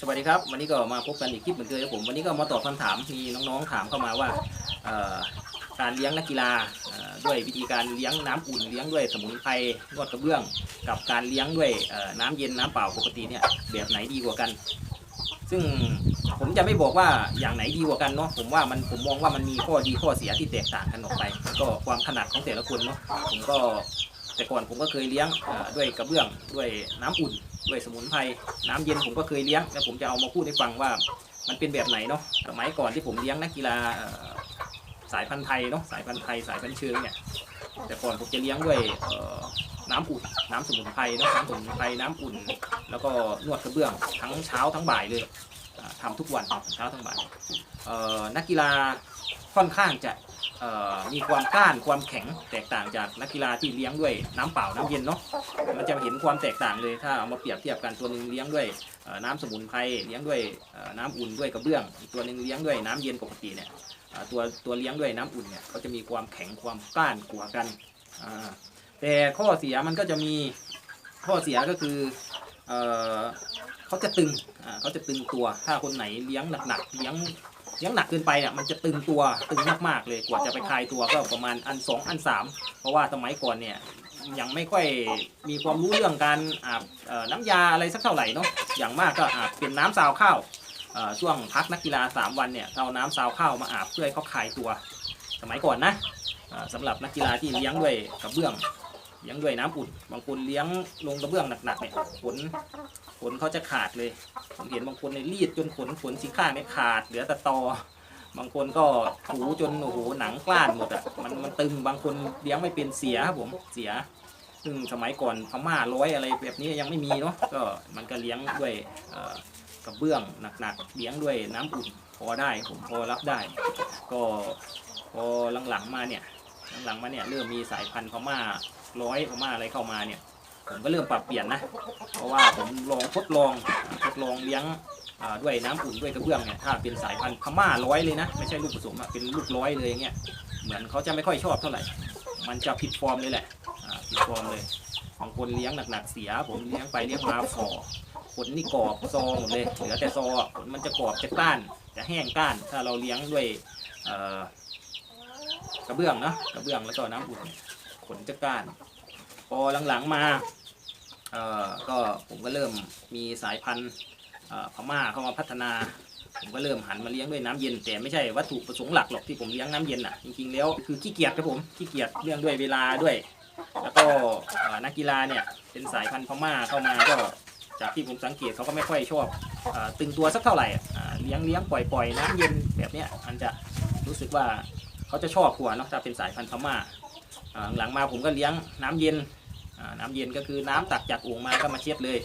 สวัสดีครับ วันนี้ก็มาพบกันอีกคลิปเหมือนเคยครับผมวันนี้ก็มาตอบคำถามมีน้องๆถามเข้ามาว่าการเลี้ยงนักกีฬาด้วยวิธีการเลี้ยงน้ำอุ่นเลี้ยงด้วยสมุนไพรนวดกระเบื้อง กับการเลี้ยงด้วยน้ำเย็นน้ำเปล่าปกติเนี่ยแบบไหนดีกว่ากัน ซึ่งผมจะไม่บอกว่าอย่างไหนดีกว่ากันเนาะผมว่ามันผมมองว่ามันมีข้อดีข้อเสียที่แตกต่างกันออกไป ก็ความถนัดของแต่ละคนเนาะผมก็ แต่ก่อนผมก็เคยเลี้ยงด้วยกระเบื้องด้วยน้ำอุ่นด้วยสมุนไพรน้ำเย็นผมก็เคยเลี้ยงแล้วผมจะเอามาพูดให้ฟังว่ามันเป็นแบบไหนเนาะสมัยก่อนที่ผมเลี้ยงนักกีฬาสายพันธุ์ไทยเนาะสายพันธุ์ไทยสายพันธุ์เชิงเนี่ยแต่ก่อนผมจะเลี้ยงด้วยน้ำอุ่นน้ำสมุนไพรเนาะน้ำสมุนไพรน้ำอุ่น แล้วก็นวดกระเบื้องทั้งเช้าทั้งบ่ายเลยอ่าทำทุกวันเช้าทั้งบ่ายนักกีฬา ค่อนข้างจะมีความก้านความแข็งแตกต่างจากนักกีฬาที่เลี้ยงด้วยน้ำเปล่าน้ำเย็นเนาะมันจะเห็นความแตกต่างเลยถ้าเอามาเปรียบเทียบกันตัวหนึ่งเลี้ยงด้วยน้ำสมุนไพรเลี้ยงด้วยน้ำอุ่นด้วยกระเบื้อง ตัวหนึ่งเลี้ยงด้วยน้ำเย็นปกติเนี่ยตัวตัวเลี้ยงด้วยน้ำอุ่นเนี่ยเขาจะมีความแข็งความก้านกว่ากันแต่ข้อเสียมันก็จะมีข้อเสียก็คือเขาจะตึงเขาจะตึงตัวถ้าคนไหนเลี้ยงหนักๆเลี้ยง เลี้ยงหนักเกินไปเนี่ยมันจะตึงตัวตึงมากๆเลยกว่าจะไปคลายตัวก็ประมาณอันสองอันสามเพราะว่าสมัยก่อนเนี่ยยังไม่ค่อยมีความรู้เรื่องการอาบน้ำยาอะไรสักเท่าไหร่เนาะอย่างมากก็อาบเป็นน้ำซาวข้าวช่วงพักนักกีฬา 3 วันเนี่ยเอาน้ำซาวข้าวมาอาบเพื่อให้เขาคลายตัว สมัยก่อนนะเอ่อสำหรับนักกีฬาที่เลี้ยงด้วยกระเบื้อง เลี้ยงด้วยน้ำอุ่น บางคนเลี้ยงลงกระเบื้องหนักๆเนี่ยขนขนเขาจะขาดเลยผมเห็นบางคนในยรีดจนขนขนสีข้างเนี่ยขาดเหลือแต่ตอบางคนก็ถูจนโอ้โหหนังกล้านหมดอะมันมันตึงบางคนเลี้ยงไม่เป็นเสียครับผมเสีย ซึ่งสมัยก่อนพม่าร้อยอะไรแบบนี้ยังไม่มีเนาะก็มันก็เลี้ยงด้วยกระเบื้องหนักๆเลี้ยงด้วยน้ำอุ่นพอได้ผมพอรับได้ ก็พอหลังๆมาเนี่ย หลังๆมาเนี่ยเริ่มมีสายพันธุ์พม่าร้อยพม่าอะไรเข้ามาเนี่ยผมก็เริ่มปรับเปลี่ยนนะ เพราะว่าผมลองทดลองทดลองเลี้ยงด้วยน้ำอุ่นด้วยกระเบื้องเนี่ยถ้าเป็นสายพันธุ์พม่าร้อยเลยนะ ไม่ใช่ลูกผสมอะเป็นลูกร้อยเลยอย่างเงี้ยเหมือนเขาจะไม่ค่อยชอบเท่าไหร่ มันจะผิดฟอร์มเลยแหละผิดฟอร์มเลยบางคนเลี้ยงหนักๆเสีย ผมเลี้ยงไปเลี้ยงมาฝ่อขนนี่กรอบซองหมดเลยเหลือแต่ซออะขนมันจะกรอบจะก้านจะแห้งก้าน ถ้าเราเลี้ยงด้วยเอ กระเบื้องเนอะกระเบื้องแล้วก็น้ำอุ่นขนจะก้านพอหลังๆมาเอ่อก็ผมก็เริ่มมีสายพันธุ์พม่าเข้ามาพัฒนา ผมก็เริ่มหันมาเลี้ยงด้วยน้ำเย็น แต่ไม่ใช่วัตถุประสงค์หลักหรอกที่ผมเลี้ยงน้ำเย็นอะจริงๆแล้วคือขี้เกียจครับผมขี้เกียจเรื่องด้วยเวลาด้วย แล้วก็นักกีฬาเนี่ยเป็นสายพันธุ์พม่าเข้ามาก็จากที่ผมสังเกตเขาก็ไม่ค่อยชอบอตึงตัวสักเท่าไหร่อะเลี้ยงเลี้ยงปล่อยปล่อยน้ำเย็นแบบเนี้ยมันจะรู้สึกว่า เขาจะชอบกว่าเนอะถ้าเป็นสายพันธุ์พม่าหลังมาผมก็เลี้ยงน้ำเย็นน้ำเย็นก็คือน้ำตักจากโอ่งมาก็มาเช็ดเลย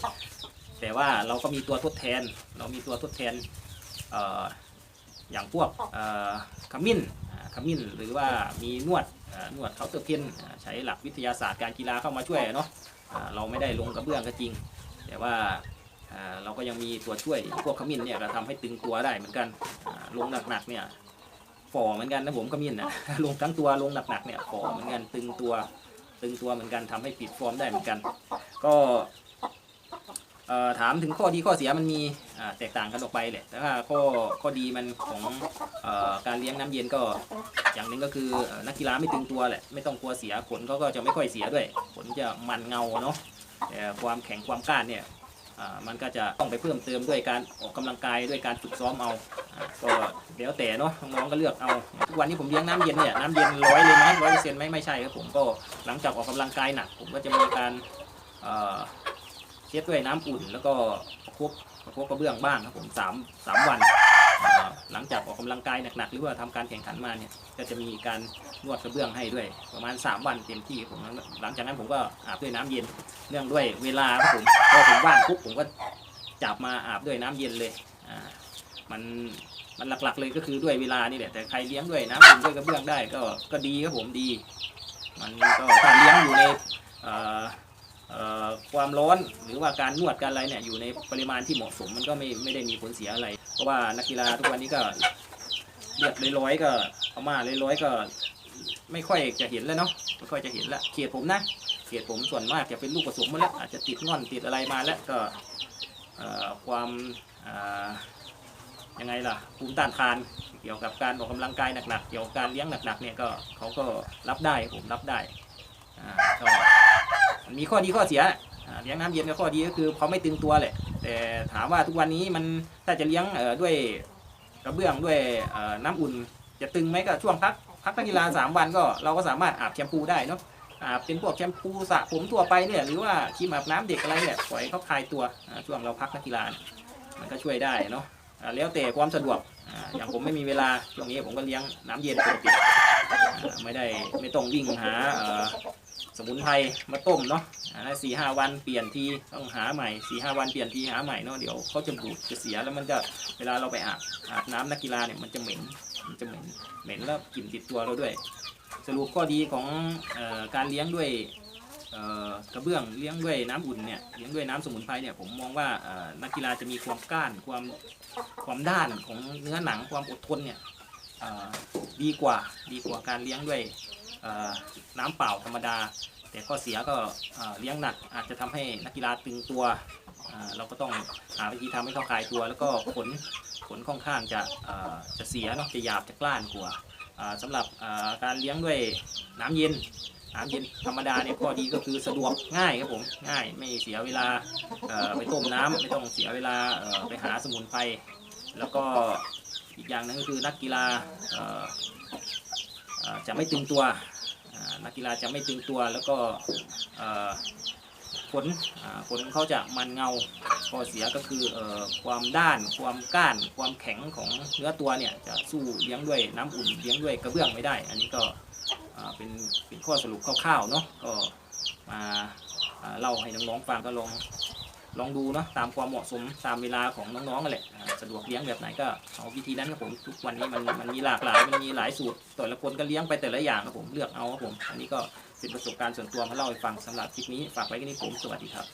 แต่ว่าเราก็มีตัวทดแทน เรามีตัวทดแทนอย่างพวกขมิ้นขมิ้นหรือว่ามีนวดนวดเคาน์เตอร์เพนใช้หลักวิทยาศาสตร์การกีฬาเข้ามาช่วยเนาะเราไม่ได้ลงกระเบื้องก็จริง แต่ว่าเราก็ยังมีตัวช่วยพวกขมิ้นเนี่ยก็ทำให้ตึงตัวได้เหมือนกันลงหนักๆเนี่ย ฝ่อเหมือนกันนะผมขมิ้นนะลงทั้งตัวลงหนักๆเนี่ยฝ่อเหมือนกันตึงตัวตึงตัวเหมือนกันทำให้ปิดฟอร์มได้เหมือนกัน ก็เอ่อถามถึงข้อดีข้อเสียมันมีอ่าแตกต่างกันออกไปแหละแต่ว่าข้อข้อดีมันของเอ่อการเลี้ยงน้ำเย็นก็ อย่างหนึ่งก็คือเอ่อนักกีฬาไม่ตึงตัวแหละไม่ต้องกลัวเสียขนเขาก็จะไม่ค่อยเสียด้วยขนจะมันเงาเนาะแต่ความแข็งความกล้านเนี่ยอ่ามันก็จะต้องไปเพิ่มเติมด้วยการออกกำลังกายด้วยการฝึกซ้อมเอาอ่า ก็เดี๋ยวแต่เนาะน้องๆก็เลือกเอาทุกวันนี้ผมเลี้ยงน้ำเย็นเนี่ยน้ำเย็นร้อยเลยไหมร้อยเปอร์เซ็นต์ไหมไม่ใช่ครับผมก็หลังจากออกกำลังกายหนักผมก็จะมีการเอ่อเช็ดด้วยน้ำอุ่น แล้วก็ประคบประคบกระเบื้องบ้างครับผมสามสามวัน หลังจากออกกำลังกายหนักๆหรือว่าทำการแข่งขันมาเนี่ยก็จะมีการนวดกระเบื้องให้ด้วย ประมาณ 3 วันเต็มที่ผมหลังจากนั้นผมก็อาบด้วยน้ำเย็นเนื่องด้วยเวลาครับผมพอผมว่างปุ๊บผมก็จับมาอาบด้วยน้ำเย็นเลยอ่ามัน มันหลักๆเลยก็คือด้วยเวลานี่แหละแต่ใครเลี้ยงด้วยน้ำอุ่นด้วยกระเบื้องได้ก็ก็ดีครับผมดี มันก็ถ้าเลี้ยงอยู่ในความร้อนหรือว่าการนวดการอะไรเนี่ยอยู่ในปริมาณที่เหมาะสมมันก็ไม่ไม่ได้มีผลเสียอะไร เพราะว่านักกีฬาทุกวันนี้ก็เลือดร้อยๆก็พม่าร้อยๆก็ ไม่ค่อยจะเห็นแล้วเนาะไม่ค่อยจะเห็นละเขตผมนะเขตผมส่วนมากจะเป็นลูกผสมมาแล้วอาจจะติดง่อนติดอะไรมาแล้วก็ความ ยังไงล่ะภูมิต้านทานเกี่ยวกับการออกกำลังกายหนักๆเกี่ยวกับการเลี้ยงหนักๆเนี่ยก็เขาก็รับได้ผมรับได้ก็มันมีข้อดีข้อเสียเลี้ยงน้ำเย็นก็ข้อดีก็คือเขาไม่ตึงตัวแหละแต่ถามว่าทุกวันนี้มันถ้าจะเลี้ยงด้วยกระเบื้องด้วยน้ำอุ่น จะตึงไหมก็ช่วงพักพักนักกีฬาสามวันก็เราก็สามารถอาบแชมพูได้เนาะอาบเป็นพวกแชมพูสระผมทั่วไปเนี่ยหรือว่าครีมอาบน้ำเด็กอะไรเนี่ยปล่อยเขาคลายตัวช่วงเราพักนักกีฬามันก็ช่วยได้เนาะ แล้วแต่ความสะดวกอย่างผมไม่มีเวลาช่วงนี้ผมก็เลี้ยงน้ำเย็นปกติไม่ได้ไม่ต้องวิ่งหาสมุนไพรมาต้มเนาะสี่ห้าวันเปลี่ยนทีต้องหาใหม่สี่ห้าวันเปลี่ยนทีหาใหม่เนาะเดี๋ยวเขาจะบูดจะเสียแล้วมันจะเวลาเราไปอาบอาบน้ำนักกีฬาเนี่ยมันจะเหม็นมันจะเหม็นเหม็นแล้วกลิ่นติดตัวเราด้วย สรุปข้อดีของอการเลี้ยงด้วย กระเบื้องเลี้ยงด้วยน้ำอุ่นเนี่ยเลี้ยงด้วยน้ำสมุนไพรเนี่ยผมมองว่านักกีฬาจะมีความก้านความความด้านของเนื้อหนังความอดทนเนี่ยดีกว่าดีกว่าการเลี้ยงด้วยน้ำเปล่าธรรมดา แต่ข้อเสียก็เลี้ยงหนักอาจจะทำให้นักกีฬาตึงตัว เราก็ต้องหาวิธีทำให้เขาคลายตัว แล้วก็ขนขนค่อนข้างจะเอ่อจะเสียเนาะจะหยาบจะกล้านกว่าอ่าสำหรับการเลี้ยงด้วยน้ำเย็น น้ำเย็นธรรมดาเนี่ยข้อดีก็คือสะดวกง่ายครับผมง่ายไม่เสียเวลาไปต้มน้ำไม่ต้องเสียเวลาไปหาสมุนไพรแล้วก็อีกอย่างหนึงก็คือนักกีฬาจะไม่ตึงตัวนักกีฬาจะไม่ตึงตัวแล้วก็เอ่อขนอ่าขนเขาจะมันเงาข้อเสียก็คืออความด้านความก้าน ความแข็งของเนื้อตัวเนี่ยจะสู้เลี้ยงด้วยน้ำอุ่นเลี้ยงด้วยกระเบื้องไม่ได้ อันนี้ก็ เป็นเป็นข้อสรุปคร่าวๆเนาะก็มาเล่าให้น้องๆฟังก็ลองลองดูเนาะตามความเหมาะสมตามเวลาของน้องๆกันแหละสะดวกเลี้ยงแบบไหนก็เอาวิธีนั้นครับผมทุกวันนี้มันมันมีหลากหลายมันมีหลายสูตรแต่ละคนก็เลี้ยงไปแต่ละอย่างครับผมเลือกเอาครับผมอันนี้ก็เป็นประสบการณ์ส่วนตัวมาเล่าให้ฟังสำหรับคลิปนี้ฝากไว้แค่นี้ผมสวัสดีครับ